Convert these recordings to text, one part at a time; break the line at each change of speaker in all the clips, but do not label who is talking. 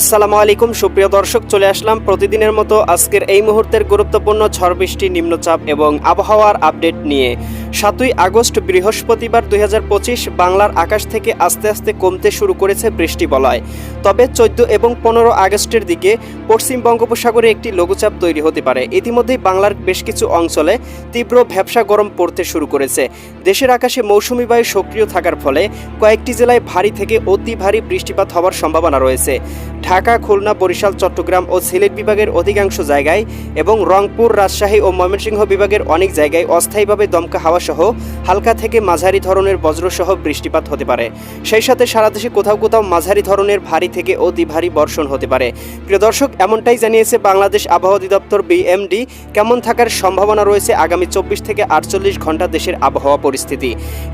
আসসালামু আলাইকুম, সুপ্রিয় দর্শক, চলে আসলাম প্রতিদিনের মতো আজকের এই মুহূর্তের গুরুত্বপূর্ণ ঝড় বৃষ্টি নিম্নচাপ এবং আবহাওয়ার আপডেট নিয়ে। সাতই আগস্ট, বৃহস্পতিবার দুই হাজার পঁচিশ, বাংলার আকাশ থেকে আস্তে আস্তে কমতে শুরু করেছে বৃষ্টি বলয়। তবে চোদ্দ এবং পনেরো আগস্টের দিকে পশ্চিম বঙ্গোপসাগরে একটি লঘুচাপ তৈরি হতে পারে। ইতিমধ্যেই বাংলার বেশ কিছু অঞ্চলে তীব্র ভ্যাবসা গরম পড়তে শুরু করেছে। দেশের আকাশে মৌসুমি বায়ু সক্রিয় থাকার ফলে কয়েকটি জেলায় ভারী থেকে অতি ভারী বৃষ্টিপাত হওয়ার সম্ভাবনা রয়েছে। ঢাকা, খুলনা, বরিশাল, চট্টগ্রাম ও সিলেট বিভাগের অধিকাংশ জায়গায় এবং রংপুর, রাজশাহী ও ময়মনসিংহ বিভাগের অনেক জায়গায় অস্থায়ীভাবে দমকা হাওয়া সহ হালকা থেকে মাঝারি ধরনের বজ্রসহ বৃষ্টিপাত হতে পারে। সেই সাথে সারা দেশে কোথাও কোথাও মাঝারি ধরনের ভারী থেকে অতি ভারী বর্ষণ হতে পারে। প্রিয় দর্শক, এমনটাই জানিয়েছে বাংলাদেশ আবহাওয়া অধিদপ্তর বিএমডি। কেমন থাকার সম্ভাবনা রয়েছে আগামী চব্বিশ থেকে আটচল্লিশ ঘণ্টা দেশের আবহাওয়া পরিস্থিতি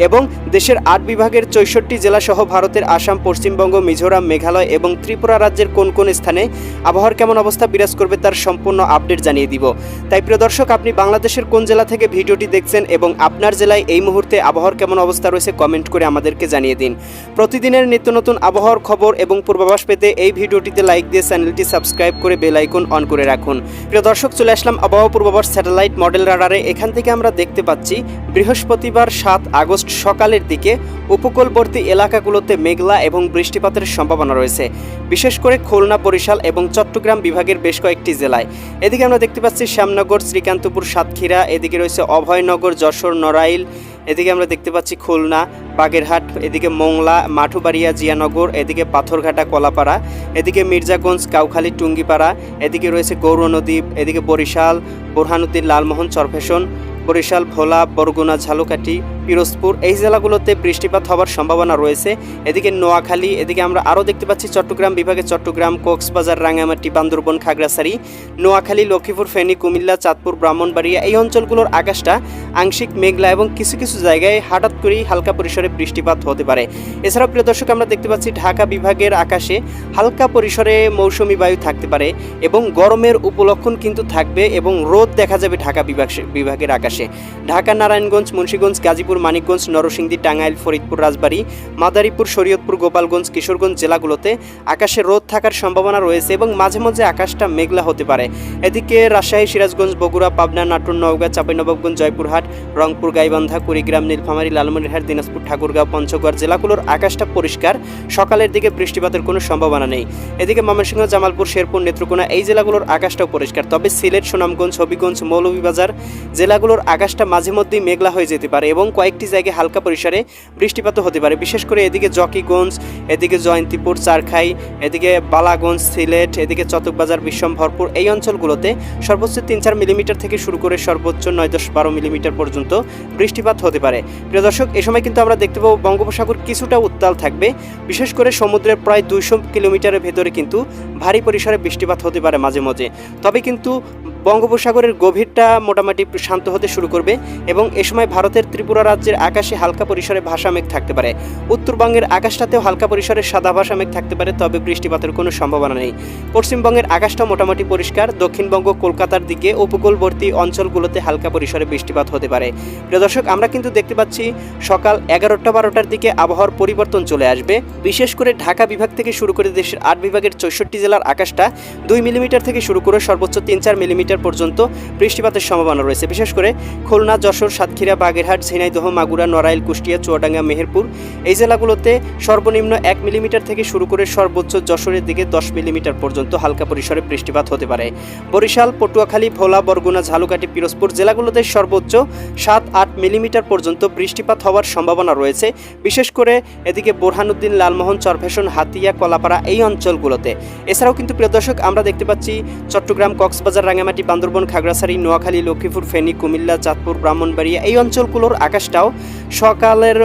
এবং দেশের আট বিভাগের চৌষট্টি জেলাসহ ভারতের আসাম, পশ্চিমবঙ্গ, মিজোরাম, মেঘালয় এবং ত্রিপুরা রাজ্যের কোন কোন স্থানে আবহাওয়ার কেমন অবস্থা বিরাজ করবে তার সম্পূর্ণ আপডেট জানিয়ে দিব। তাই প্রিয় দর্শক, আপনি বাংলাদেশের কোন জেলা থেকে ভিডিওটি দেখছেন এবং আপনার জেলায় এই মুহূর্তে আবহাওয়ার কেমন অবস্থা রয়েছে কমেন্ট করে আমাদেরকে জানিয়ে দিন। প্রতিদিনের নিত্য নতুন আবহাওয়ার খবর এবং পূর্বাভাস পেতে এই ভিডিওটিতে লাইক দিয়ে চ্যানেলটি সাবস্ক্রাইব করে বেল আইকন অন করে রাখুন। প্রিয় দর্শক, চলে আসলাম আবহাওয়া পূর্বাভাস স্যাটেলাইট মডেল রাডারে। এখান থেকে আমরা দেখতে পাচ্ছি, বৃহস্পতিবার সাত আগস্ট সকালের দিকে উপকূলবর্তী এলাকাগুলোতে মেঘলা এবং বৃষ্টিপাতের সম্ভাবনা রয়েছে। বিশেষ করে খুলনা বরিশাল এবং চট্টগ্রাম বিভাগের বেশ কয়েকটি জেলায়। এদিকে আমরা দেখতে পাচ্ছি শ্যামনগর, শ্রীকান্তপুর, সাতক্ষীরা, এদিকে রয়েছে অভয়নগর, যশোর, নড়াইল, এদিকে আমরা দেখতে পাচ্ছি খুলনা, বাগেরহাট, এদিকে মোংলা, মাঠুবাড়িয়া, জিয়ানগর, এদিকে পাথরঘাটা, কলাপাড়া, এদিকে মির্জাগঞ্জ, কাউখালী, টুঙ্গিপাড়া, এদিকে রয়েছে গৌর নদী, এদিকে বরিশাল, বোরহানুদ্দিন লালমোহন চরফেশন বরিশাল, ভোলা, বরগুনা, ঝালকাঠি পিরোজপুর, এই জেলাগুলোতে বৃষ্টিপাত হওয়ার সম্ভাবনা রয়েছে। এদিকে নোয়াখালী, এদিকে আমরা আরও দেখতে পাচ্ছি চট্টগ্রাম বিভাগে চট্টগ্রাম, কক্সবাজার রাঙামাটি বান্দরবন, খাগড়াছড়ি, নোয়াখালী, লক্ষ্মীপুর, ফেনী, কুমিল্লা, চাঁদপুর, ব্রাহ্মণবাড়িয়া, এই অঞ্চলগুলোর আকাশটা আংশিক মেঘলা এবং কিছু কিছু জায়গায় হঠাৎ করেই হালকা পরিসরে বৃষ্টিপাত হতে পারে। এছাড়াও প্রিয় দর্শক, আমরা দেখতে পাচ্ছি ঢাকা বিভাগের আকাশে হালকা পরিসরে মৌসুমি বায়ু থাকতে পারে এবং গরমের উপলক্ষণ কিন্তু থাকবে এবং রোদ দেখা যাবে ঢাকা বিভাগ বিভাগের আকাশে। ঢাকা, নারায়ণগঞ্জ, মুন্সীগঞ্জ, গাজীপুর মানিকগঞ্জ, নরসিংদী, টাঙ্গাইল, ফরিদপুর, রাজবাড়ী, মাদারীপুর, শরীয়তপুর, গোপালগঞ্জ, কিশোরগঞ্জ জেলাগুলোতে আকাশে রোদ থাকার সম্ভাবনা রয়েছে এবং মাঝে মাঝে আকাশটা মেঘলা হতে পারে। এদিকে রাজশাহী, সিরাজগঞ্জ, বগুড়া, পাবনা, নাটোর, নওগাঁ, চাঁপাইনবাবগঞ্জ, জয়পুরহাট, রংপুর, গাইবান্ধা, কুড়িগ্রাম, নীলফামারী, লালমনিরহাট, দিনাজপুর, ঠাকুরগাঁও, পঞ্চগড় জেলাগুলোর আকাশটা পরিষ্কার। সকালের দিকে বৃষ্টিপাতের কোনো সম্ভাবনা নেই। এদিকে ময়মনসিংহ, জামালপুর, শেরপুর, নেত্রকোনা এই জেলাগুলোর আকাশটাও পরিষ্কার। তবে সিলেট, সুনামগঞ্জ, হবিগঞ্জ, মৌলভীবাজার জেলাগুলোর আকাশটা মাঝে মধ্যেই মেঘলা হয়ে যেতে পারে এবং কয়েকটি জায়গায় হালকা পরিসরে বৃষ্টিপাতও হতে পারে। বিশেষ করে এদিকে জকিগঞ্জ, এদিকে জয়ন্তীপুর, চারখাই, এদিকে বালাগঞ্জ, সিলেট, এদিকে চতকবাজার বিশ্বম্ভরপুর এই অঞ্চলগুলোতে সর্বোচ্চ তিন চার মিলিমিটার থেকে শুরু করে সর্বোচ্চ নয় দশ বারো মিলিমিটার পর্যন্ত বৃষ্টিপাত হতে পারে। প্রিয় দর্শক, এ সময় কিন্তু আমরা দেখতে পাবো বঙ্গোপসাগর কিছুটা উত্তাল থাকবে। বিশেষ করে সমুদ্রের প্রায় দুইশো কিলোমিটারের ভেতরে কিন্তু ভারী পরিসরে বৃষ্টিপাত হতে পারে মাঝে মাঝে তবে কিন্তু বঙ্গোপসাগরের গভীরটা মোটামুটি শান্ত হতে শুরু করবে এবং এ সময় ভারতের ত্রিপুরা রাজ্যের আকাশে হালকা পরিসরে ভাষা মেঘ থাকতে পারে। উত্তরবঙ্গের আকাশটাতেও হালকা পরিসরে সাদা ভাষা মেঘ থাকতে পারে, তবে বৃষ্টিপাতের কোনো সম্ভাবনা নেই। পশ্চিমবঙ্গের আকাশটা মোটামুটি পরিষ্কার, দক্ষিণবঙ্গ, কলকাতার দিকে উপকূলবর্তী অঞ্চলগুলোতে হালকা পরিসরে বৃষ্টিপাত হতে পারে। প্রিয় দর্শক, আমরা কিন্তু দেখতে পাচ্ছি সকাল এগারোটা বারোটার দিকে আবহাওয়ার পরিবর্তন চলে আসবে। বিশেষ করে ঢাকা বিভাগ থেকে শুরু করে দেশের আট বিভাগের চৌষট্টি জেলার আকাশটা দুই মিলিমিটার থেকে শুরু করে সর্বোচ্চ তিন চার মিলিমিটার মিটার পর্যন্ত বৃষ্টিপাতের সম্ভাবনা রয়েছে। বিশেষ করে খুলনা, যশোর, সাতক্ষীরা, বাগেরহাট, ঝিনাইদহ, মাগুরা, নড়াইল, কুষ্টিয়া, চুয়াডাঙ্গা, মেহেরপুর, এই জেলাগুলোতে সর্বনিম্ন এক মিলিমিটার থেকে শুরু করে সর্বোচ্চ যশোরের দিকে দশ মিলিমিটার পর্যন্ত হালকা পরিসরে বৃষ্টিপাত হতে পারে। বরিশাল, পটুয়াখালী, ভোলা, বরগুনা, ঝালুকাঠি, পিরোজপুর জেলাগুলোতে সর্বোচ্চ সাত, আট মিলিমিটার পর্যন্ত বৃষ্টিপাত হওয়ার সম্ভাবনা রয়েছে। বিশেষ করে এদিকে বোরহানুদ্দিন, লালমোহন, চরফেশন, হাতিয়া, কলাপাড়া এই অঞ্চলগুলোতে। এছাড়াও কিন্তু প্রিয় দর্শক, আমরা দেখতে পাচ্ছি চট্টগ্রাম, কক্সবাজার রাঙামাটি বান্দরবন, খাগড়াছড়ি, নোয়াখালী, লক্ষ্মীপুর, ফেনী, কুমিল্লা, চাঁদপুর, ব্রাহ্মণবাড়িয়া এই অঞ্চলগুলোর আকাশটাও সকালের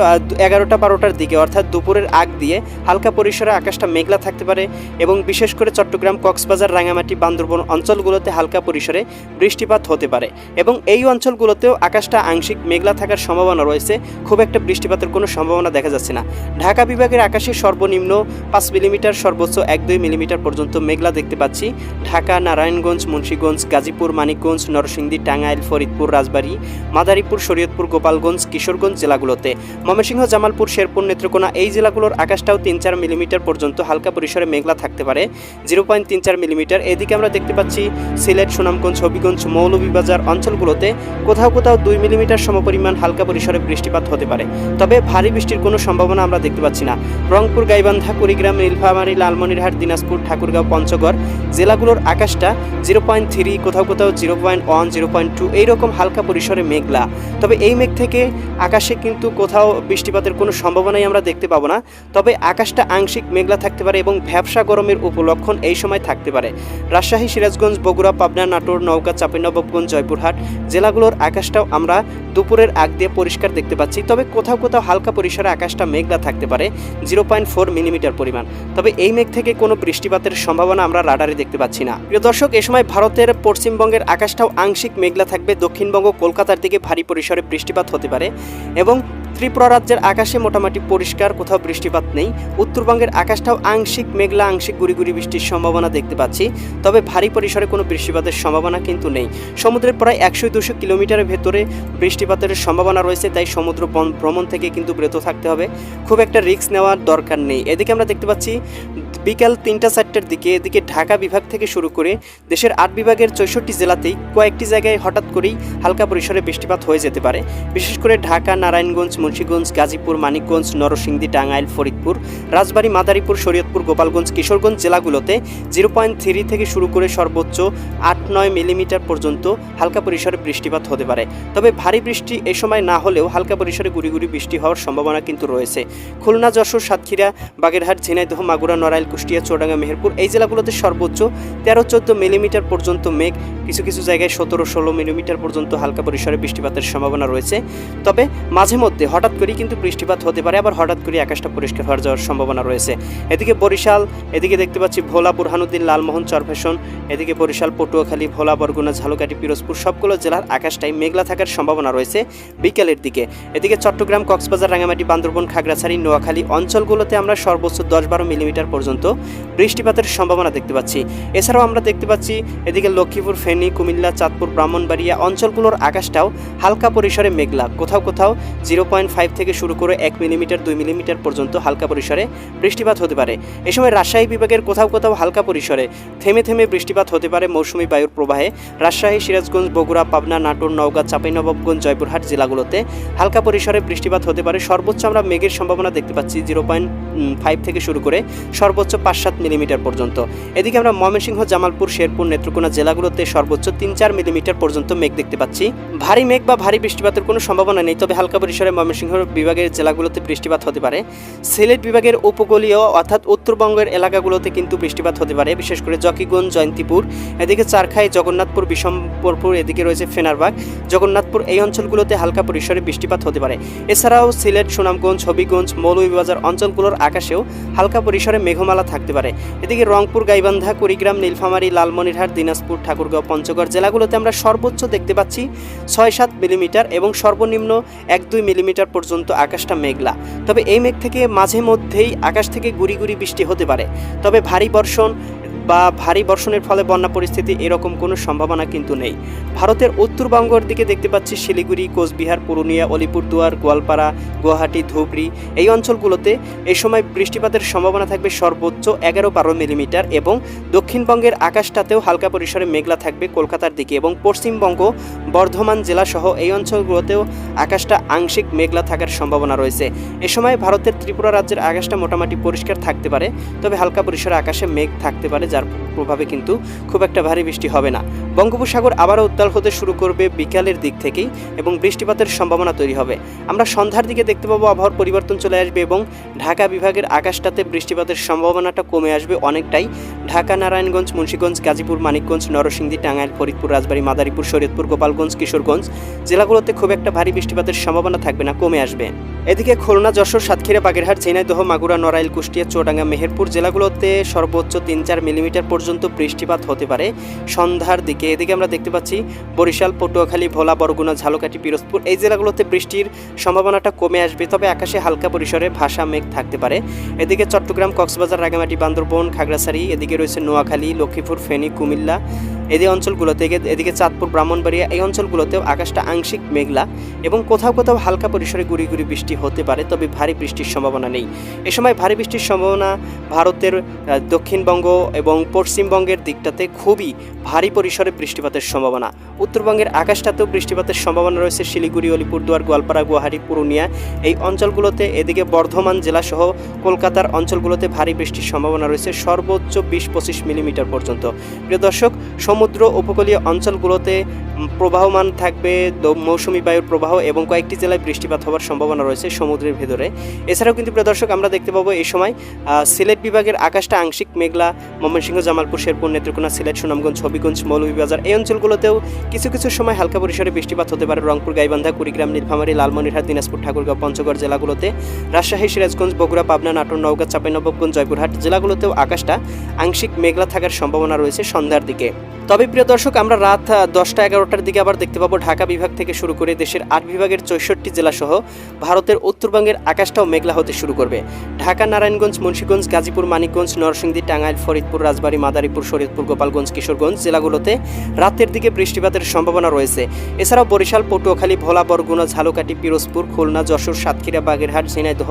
এগারোটা বারোটার দিকে অর্থাৎ দুপুরের আগ দিয়ে হালকা পরিসরে আকাশটা মেঘলা থাকতে পারে এবং বিশেষ করে চট্টগ্রাম, কক্সবাজার রাঙামাটি বান্দরবন অঞ্চলগুলোতে হালকা পরিসরে বৃষ্টিপাত হতে পারে এবং এই অঞ্চলগুলোতেও আকাশটা আংশিক মেঘলা থাকার সম্ভাবনা রয়েছে। খুব একটা বৃষ্টিপাতের কোনো সম্ভাবনা দেখা যাচ্ছে না। ঢাকা বিভাগের আকাশে সর্বনিম্ন পাঁচ মিলিমিটার, সর্বোচ্চ এক দুই মিলিমিটার পর্যন্ত মেঘলা দেখতে পাচ্ছি। ঢাকা, নারায়ণগঞ্জ, মুন্সীগঞ্জ গাজী গাজীপুর, মানিকগঞ্জ, নরসিংদী, টাঙ্গাইল, ফরিদপুর, রাজবাড়ী, মাদারীপুর, শরীয়তপুর, গোপালগঞ্জ, কিশোরগঞ্জ জেলাগুলোতে। ময়মনসিংহ, জামালপুর, শেরপুর, নেত্রকোনা এই জেলাগুলোর আকাশটাও তিন চার মিলিমিটার পর্যন্ত হালকা পরিসরে মেঘলা থাকতে পারে। জিরো পয়েন্ট তিন চার মিলিমিটার। এদিকে আমরা দেখতে পাচ্ছি সিলেট, সুনামগঞ্জ, হবিগঞ্জ, মৌলভীবাজার অঞ্চলগুলোতে কোথাও কোথাও দুই মিলিমিটার সমপরিমাণ হালকা পরিসরে বৃষ্টিপাত হতে পারে। তবে ভারী বৃষ্টির কোনো সম্ভাবনা আমরা দেখতে পাচ্ছি না। রংপুর, গাইবান্ধা, কুড়িগ্রাম, নীলফামারী, লালমনিরহাট, দিনাজপুর, ঠাকুরগাঁও, পঞ্চগড় জেলাগুলোর আকাশটা জিরো পয়েন্ট থ্রি কোথাও কোথাও zero point one, zero point two এইরকম হালকা পরিসরে মেঘলা। তবে এই মেঘ থেকে আকাশে কিন্তু কোথাও বৃষ্টিপাতের কোনো সম্ভাবনাই আমরা দেখতে পাবো না। তবে আকাশটা আংশিক মেঘলা থাকতে পারে এবং ভ্যাবসা গরমের উপলক্ষণ এই সময় থাকতে পারে। রাজশাহী, সিরাজগঞ্জ, বগুড়া, পাবনা, নাটোর, নওগাঁ, চাঁপাইনবাবগঞ্জ, জয়পুরহাট জেলাগুলোর আকাশটাও আমরা দুপুরের আগ দিয়ে পরিষ্কার দেখতে পাচ্ছি। তবে কোথাও কোথাও হালকা পরিসরে আকাশটা মেঘলা থাকতে পারে, জিরো পয়েন্ট ফোর মিলিমিটার পরিমাণ। তবে এই মেঘ থেকে কোনো বৃষ্টিপাতের সম্ভাবনা আমরা রাডারে দেখতে পাচ্ছি না। প্রিয় দর্শক, এ সময় ভারতের পশ্চিমবঙ্গের আকাশটাও আংশিক মেঘলা থাকবে। দক্ষিণবঙ্গ কলকাতার দিকে ভারী পরিসরে বৃষ্টিপাত হতে পারে এবং ত্রিপুরা রাজ্যের আকাশে মোটামুটি পরিষ্কার, কোথাও বৃষ্টিপাত নেই। উত্তরবঙ্গের আকাশটাও আংশিক মেঘলা, আংশিক গুড়ি গুড়ি বৃষ্টির সম্ভাবনা দেখতে পাচ্ছি। তবে ভারী পরিসরে কোনো বৃষ্টিপাতের সম্ভাবনা কিন্তু নেই। সমুদ্রের প্রায় একশো দুশো কিলোমিটারের ভেতরে বৃষ্টিপাতের সম্ভাবনা রয়েছে, তাই সমুদ্র ভ্রমণ থেকে কিন্তু বিরত থাকতে হবে। খুব একটা রিস্ক নেওয়ার দরকার নেই। এদিকে আমরা দেখতে পাচ্ছি বিকাল তিনটা চারটার দিকে এদিকে ঢাকা বিভাগ থেকে শুরু করে দেশের আট বিভাগের চৌষট্টি জেলাতেই কয়েকটি জায়গায় হঠাৎ করেই হালকা পরিসরে বৃষ্টিপাত হয়ে যেতে পারে। বিশেষ করে ঢাকা, নারায়ণগঞ্জ, মুন্সীগঞ্জ, গাজীপুর, মানিকগঞ্জ, নরসিংদী, টাঙ্গাইল, ফরিদপুর, রাজবাড়ী, মাদারীপুর, শরীয়তপুর, গোপালগঞ্জ, কিশোরগঞ্জ জেলাগুলোতে জিরো পয়েন্ট থ্রি থেকে শুরু করে সর্বোচ্চ আট নয় মিলিমিটার পর্যন্ত হালকা পরিসরে বৃষ্টিপাত হতে পারে। তবে ভারী বৃষ্টি এ সময় না হলেও হালকা পরিসরে গুড়ি গুড়ি বৃষ্টি হওয়ার সম্ভাবনা কিন্তু রয়েছে। খুলনা, যশোর, সাতক্ষীরা, বাগেরহাট, ঝিনাইদহ, মাগুরা, নড়াইল কুষ্টিয়া, চৌডাঙ্গা, মেহেরপুর এই জেলাগুলোতে সর্বোচ্চ তেরো চোদ্দ মিলিমিটার পর্যন্ত মেঘ, কিছু কিছু জায়গায় সতেরো ষোলো মিলিমিটার পর্যন্ত হালকা পরিসরে বৃষ্টিপাতের সম্ভাবনা রয়েছে। তবে মাঝে মধ্যে হঠাৎ করেই কিন্তু বৃষ্টিপাত হতে পারে, আবার হঠাৎ করে আকাশটা পরিষ্কার হয়ে যাওয়ার সম্ভাবনা রয়েছে। এদিকে বরিশাল, এদিকে দেখতে পাচ্ছি ভোলা, বুরহানুদ্দিন, লালমোহন, চরফেশন, এদিকে বরিশাল, পটুয়াখালী, ভোলা, বরগুনা, ঝালকাঠি, পিরোজপুর সবগুলো জেলার আকাশটাই মেঘলা থাকার সম্ভাবনা রয়েছে বিকেলের দিকে। এদিকে চট্টগ্রাম, কক্সবাজার রাঙামাটি বান্দরবন, খাগড়াছড়ি, নোয়াখালী অঞ্চলগুলোতে আমরা সর্বোচ্চ দশ বারো মিলিমিটার পর্যন্ত বৃষ্টিপাতের সম্ভাবনা দেখতে পাচ্ছি। এছাড়াও আমরা দেখতে পাচ্ছি এদিকে লক্ষ্মীপুর, ফেনী, কুমিল্লা, চাঁদপুর, ব্রাহ্মণবাড়িয়া অঞ্চলগুলোর আকাশটাও হালকা পরিসরে মেঘলা। কোথাও কোথাও জিরো পয়েন্ট ফাইভ থেকে শুরু করে এক মিলিমিটার, দুই মিলিমিটার পর্যন্ত হালকা পরিসরে বৃষ্টিপাত হতে পারে। এ সময় রাজশাহী বিভাগের কোথাও কোথাও হালকা পরিসরে, থেমে থেমে বৃষ্টিপাত হতে পারে মৌসুমী বায়ুর প্রবাহে। রাজশাহী, সিরাজগঞ্জ, বগুড়া, পাবনা, নাটোর, নওগাঁ, চাঁপাইনবাবগঞ্জ, জয়পুরহাট জেলাগুলোতে হালকা পরিসরে বৃষ্টিপাত হতে পারে। সর্বোচ্চ আমরা মেঘের সম্ভাবনা দেখতে পাচ্ছি জিরো পয়েন্ট ফাইভ থেকে শুরু করে সর্বোচ্চ পাঁচ সাত মিলিমিটার পর্যন্ত। এদিকে আমরা ময়মনসিংহ, জামালপুর, শেরপুর, নেত্রকোনা জেলাগুলোতে সর্বোচ্চ তিন চার মিলিমিটার পর্যন্ত মেঘ দেখতে পাচ্ছি। ভারী মেঘ বা ভারী বৃষ্টিপাতের কোনো সম্ভাবনা নেই, তবে হালকা পরিসরে ময়মনসিংহ বিভাগের জেলাগুলোতে বৃষ্টিপাত হতে পারে। সিলেট বিভাগের উপকূলীয় অর্থাৎ উত্তরবঙ্গের এলাকাগুলোতে কিন্তু বৃষ্টিপাত হতে পারে, বিশেষ করে জকিগঞ্জ, জয়ন্তীপুর। এদিকে চারখাই, জগন্নাথপুর বিশম্বরপুর এদিকে রয়েছে ফেনারবাগ। জগন্নাথপুর এই অঞ্চলগুলোতে হালকা পরিসরে বৃষ্টিপাত হতে পারে। এছাড়াও সিলেট, সুনামগঞ্জ, হবিগঞ্জ, মৌলভীবাজার অঞ্চলগুলোর আকাশেও হালকা পরিসরে মেঘমালা থাকতে পারে। এদিকে রংপুর, গাইবান্ধা, কুড়িগ্রাম, নীলফামারী, লালমনিরহাট, দিনাজপুর, ঠাকুরগাঁও, পঞ্চগড় জেলাগুলোতে আমরা সর্বোচ্চ দেখতে পাচ্ছি ছয় সাত মিলিমিটার এবং সর্বনিম্ন এক দুই মিলিমিটার পর্যন্ত আকাশটা মেঘলা। তবে এই মেঘ থেকে মাঝে মধ্যেই আকাশ থেকে গুড়ি গুড়ি বৃষ্টি হতে পারে। তবে ভারী বর্ষণ বা ভারী বর্ষণের ফলে বন্যা পরিস্থিতি এরকম কোনো সম্ভাবনা কিন্তু নেই। ভারতের উত্তরবঙ্গের দিকে দেখতে পাচ্ছি শিলিগুড়ি, কোচবিহার, পুরুলিয়া, অলিপুরদুয়ার, গোয়ালপাড়া, গুয়াহাটি, ধুবড়ি। এই অঞ্চলগুলোতে এই সময় বৃষ্টিপাতের সম্ভাবনা থাকবে সর্বোচ্চ এগারো বারো মিলিমিটার এবং দক্ষিণবঙ্গের আকাশটাতেও হালকা পরিসরে মেঘলা থাকবে কলকাতার দিকে এবং পশ্চিমবঙ্গ, বর্ধমান জেলা সহ এই অঞ্চলগুলোতেও আকাশটা আংশিক মেঘলা থাকার সম্ভাবনা রয়েছে। এ সময় ভারতের ত্রিপুরা রাজ্যের আকাশটা মোটামুটি পরিষ্কার থাকতে পারে, তবে হালকা পরিসরে আকাশে মেঘ থাকতে পারে যার প্রভাবে কিন্তু খুব একটা ভারী বৃষ্টি হবে না। বঙ্গোপসাগর আবারও উত্তাল হতে শুরু করবে বিকালের দিক থেকেই এবং বৃষ্টিপাতের সম্ভাবনা তৈরি হবে। আমরা সন্ধ্যার দিকে দেখতে পাবো আবহাওয়ার পরিবর্তন চলে আসবে এবং ঢাকা বিভাগের আকাশটাতে বৃষ্টিপাতের সম্ভাবনাটা কমে আসবে অনেকটাই। ঢাকা, নারায়ণগঞ্জ, মুন্সীগঞ্জ, গাজীপুর, মানিকগঞ্জ, নরসিংদী, টাঙ্গাইল, ফরিদপুর, রাজবাড়ী, মাদারীপুর, শরীয়তপুর, গোপালগঞ্জ, কিশোরগঞ্জ জেলাগুলোতে খুব একটা ভারী বৃষ্টিপাতের সম্ভাবনা থাকবে না, কমে আসবে। এদিকে খুলনা, যশোর, সাতক্ষীরা, বাগেরহাট, ঝিনাইদহ, মাগুরা, নড়াইল, কুষ্টিয়া, চুয়াডাঙ্গা, মেহেরপুর জেলাগুলোতে সর্বোচ্চ তিন চার মিলিমিটার পর্যন্ত বৃষ্টিপাত হতে পারে সন্ধ্যার দিকে। এদিকে আমরা দেখতে পাচ্ছি বরিশাল, পটুয়াখালী, ভোলা, বরগুনা, ঝালকাঠি, পিরোজপুর, এই জেলাগুলোতে বৃষ্টির সম্ভাবনাটা কমে আসবে, তবে আকাশে হালকা পরিসরে ভাষা মেঘ থাকতে পারে। এদিকে চট্টগ্রাম, কক্সবাজার রাগামাটি বান্দরবন, খাগড়াছড়ি, এদিকে রয়েছে নোয়াখালী, লক্ষ্মীপুর, ফেনী, কুমিল্লা এদিকে অঞ্চলগুলো থেকে এদিকে চাঁদপুর, ব্রাহ্মণবাড়িয়া, এই অঞ্চলগুলোতেও আকাশটা আংশিক মেঘলা এবং কোথাও কোথাও হালকা পরিসরে গুড়ি গুড়ি বৃষ্টি হতে পারে, তবে ভারী বৃষ্টির সম্ভাবনা নেই। এ সময় ভারী বৃষ্টির সম্ভাবনা ভারতের দক্ষিণবঙ্গ এবং পশ্চিমবঙ্গের দিকটাতে খুবই ভারী পরিসরে বৃষ্টিপাতের সম্ভাবনা। উত্তরবঙ্গের আকাশটাতেও বৃষ্টিপাতের সম্ভাবনা রয়েছে, শিলিগুড়ি আলিপুরদুয়ার গোয়ালপাড়া, গুয়াহাটি, পুরুলিয়া। এই অঞ্চলগুলোতে এদিকে বর্ধমান জেলাসহ কলকাতার অঞ্চলগুলোতে ভারী বৃষ্টির সম্ভাবনা রয়েছে, সর্বোচ্চ বিশ পঁচিশ মিলিমিটার পর্যন্ত। প্রিয় দর্শক সমুদ্র উপকূলীয় অঞ্চলগুলোতে প্রবাহমান থাকবে মৌসুমী বায়ুর প্রবাহ এবং কয়েকটি জেলায় বৃষ্টিপাত হওয়ার সম্ভাবনা রয়েছে সমুদ্রের ভেতরে। এছাড়াও কিন্তু প্রিয় দর্শক, আমরা দেখতে পাবো এই সময় সিলেট বিভাগের আকাশটা আংশিক মেঘলা, ময়মনসিংহ, জামালপুর, শেরপুর, নেত্রকোনা, সিলেট, সুনামগঞ্জ, হবিগঞ্জ, মৌলভীবাজার এই অঞ্চলগুলোতেও কিছু কিছু সময় হালকা পরিসরে বৃষ্টিপাত হতে পারে। রংপুর, গাইবান্ধা, কুড়িগ্রাম, নীলফামারী, লালমনিরহাট, দিনাজপুর, ঠাকুরগাঁও, পঞ্চগড় জেলাগুলোতে। রাজশাহী, সিরাজগঞ্জ, বগুড়া, পাবনা, নাটোর, নওগাঁ, চাঁপাইনবাবগঞ্জ, জয়পুরহাট জেলাগুলোতেও আকাশটা আংশিক মেঘলা থাকার সম্ভাবনা রয়েছে সন্ধ্যার দিকে। তবে প্রিয় দর্শক, আমরা রাত দশটা এগারোটার দিকে আবার দেখতে পাবো ঢাকা বিভাগ থেকে শুরু করে দেশের আট বিভাগের চৌষট্টি জেলাসহ ভারতের উত্তরবঙ্গের আকাশটাও মেঘলা হতে শুরু করবে। ঢাকা, নারায়ণগঞ্জ, মুন্সীগঞ্জ, গাজীপুর, মানিকগঞ্জ, নরসিংদী, টাঙ্গাইল, ফরিদপুর, রাজবাড়ী, মাদারীপুর, শরীয়তপুর, গোপালগঞ্জ, কিশোরগঞ্জ জেলাগুলোতে রাতের দিকে বৃষ্টিপাতের সম্ভাবনা রয়েছে। এছাড়াও বরিশাল, পটুয়াখালী ভোলা বরগুনা ঝালকাঠি, পিরোজপুর, খুলনা, যশোর, সাতক্ষীরা, বাগেরহাট, ঝিনাইদহ,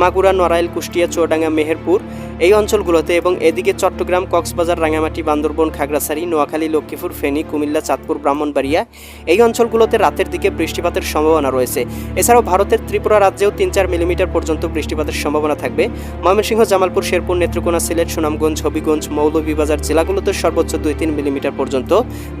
মাগুরা, নড়াইল, কুষ্টিয়া, চুয়াডাঙ্গা, মেহেরপুর এই অঞ্চলগুলোতে এবং এদিকে চট্টগ্রাম, কক্সবাজার রাঙামাটি বান্দরবন, খাগড়াছড়ি, নোয়াখালী, লক্ষ্মীপুর, ফেনী, কুমিল্লা, চাঁদপুর, ব্রাহ্মণবাড়িয়া এই অঞ্চলগুলোতে রাতের দিকে বৃষ্টিপাতের সম্ভাবনা রয়েছে। এছাড়াও ভারতের ত্রিপুরা রাজ্যেও তিন চার মিলিমিটার পর্যন্ত বৃষ্টিপাতের সম্ভাবনা থাকবে। ময়মনসিংহ, জামালপুর, শেরপুর, নেত্রকোনা, সিলেট, সুনামগঞ্জ, হবিগঞ্জ, মৌলভীবাজার জেলাগুলোতে সর্বোচ্চ দুই তিন মিলিমিটার পর্যন্ত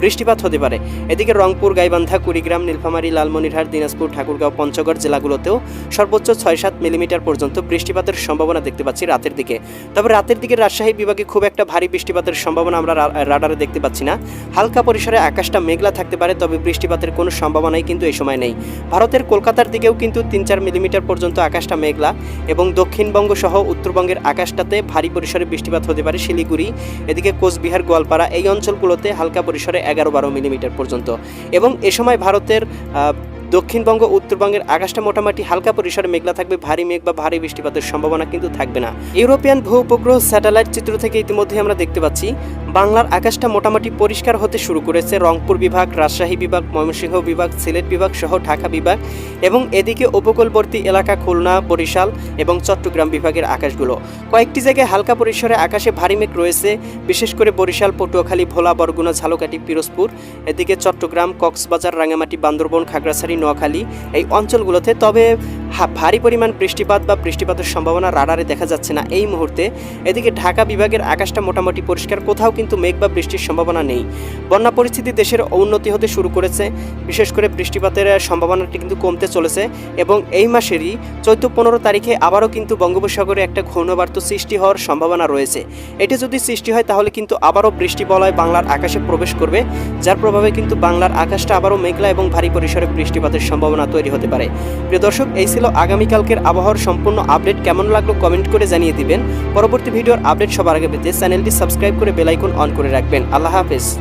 বৃষ্টিপাত হতে পারে। এদিকে রংপুর, গাইবান্ধা, কুড়িগ্রাম, নীলফামারী, লালমনিরহাট, দিনাজপুর, ঠাকুরগাঁও, পঞ্চগড় জেলাগুলোতেও সর্বোচ্চ ছয় সাত মিলিমিটার পর্যন্ত বৃষ্টিপাতের সম্ভাবনা দেখতে পাচ্ছি রাতের দিকে। তবে রাতের দিকে রাজশাহী বিভাগে খুব একটা ভারী বৃষ্টিপাতের সম্ভাবনা আমরা রাডারে দেখতে পাচ্ছি না। হালকা পরিসরে আকাশটা মেঘলা থাকতে পারে, তবে বৃষ্টিপাতের কোনো সম্ভাবনাই কিন্তু এই সময় নেই। ভারতের কলকাতার দিকেও কিন্তু তিন চার মিলিমিটার পর্যন্ত আকাশটা মেঘলা এবং দক্ষিণবঙ্গ সহ উত্তরবঙ্গের আকাশটাতে ভারী পরিসরে বৃষ্টিপাত হতে পারে শিলিগুড়ি, এদিকে কোচবিহার, গোয়ালপাড়া এই অঞ্চলগুলোতে হালকা পরিসরে এগারো বারো মিলিমিটার পর্যন্ত। এবং এ সময় ভারতের দক্ষিণবঙ্গ উত্তরবঙ্গের আকাশটা মোটামুটি হালকা পরিসরে মেঘলা থাকবে, ভারী মেঘ বা ভারী বৃষ্টিপাতের সম্ভাবনা কিন্তু থাকবে না। ইউরোপিয়ান ভূ উপগ্রহ স্যাটেলাইট চিত্র থেকে ইতিমধ্যে আমরা দেখতে পাচ্ছি, বাংলার আকাশটা মোটামুটি পরিষ্কার হতে শুরু করেছে রংপুর বিভাগ, রাজশাহী বিভাগ, ময়মনসিংহ বিভাগ, সিলেট বিভাগ সহ ঢাকা বিভাগ এবং এদিকে উপকূলবর্তী এলাকা খুলনা, বরিশাল এবং চট্টগ্রাম বিভাগের আকাশগুলো। কয়েকটি জায়গায় হালকা পরিসরে আকাশে ভারী মেঘ রয়েছে, বিশেষ করে বরিশাল, পটুয়াখালী, ভোলা, বরগুনা, ঝালকাঠি, পিরোজপুর। এদিকে চট্টগ্রাম, কক্সবাজার রাঙামাটি বান্দরবন, খাগড়াছড়ি নোয়াখালী এই অঞ্চলগুলোতে। তবে ভারী পরিমাণ বৃষ্টিপাত বা বৃষ্টিপাতের সম্ভাবনা রাডারে দেখা যাচ্ছে না এই মুহূর্তে। এদিকে ঢাকা বিভাগের আকাশটা মোটামুটি পরিষ্কার, কোথাও কিন্তু মেঘ বা বৃষ্টির সম্ভাবনা নেই। বন্যা পরিস্থিতি দেশের উন্নতি হতে শুরু করেছে। বিশেষ করে বৃষ্টিপাতের সম্ভাবনাটি কিন্তু কমতে চলেছে এবং এই মাসেরই চৈত্র পনেরো তারিখে আবারও কিন্তু বঙ্গোপসাগরে একটা ঘূর্ণবার্ত সৃষ্টি হওয়ার সম্ভাবনা রয়েছে। এটি যদি সৃষ্টি হয় তাহলে কিন্তু আবারও বৃষ্টি বলয় বাংলার আকাশে প্রবেশ করবে, যার প্রভাবে কিন্তু বাংলার আকাশটা আবারও মেঘলা এবং ভারী পরিসরে বৃষ্টিপাতের সম্ভাবনা তৈরি হতে পারে। প্রিয় দর্শক, এই ছিল আগামীকালকের আবহাওয়ার সম্পূর্ণ আপডেট। কেমন লাগল কমেন্ট করে জানিয়ে দিবেন। পরবর্তী ভিডিওর আপডেট সবার আগে পেতে চ্যানেলটি সাবস্ক্রাইব করে বেলাইকন অন করে রাখবেন। আল্লাহ হাফেজ।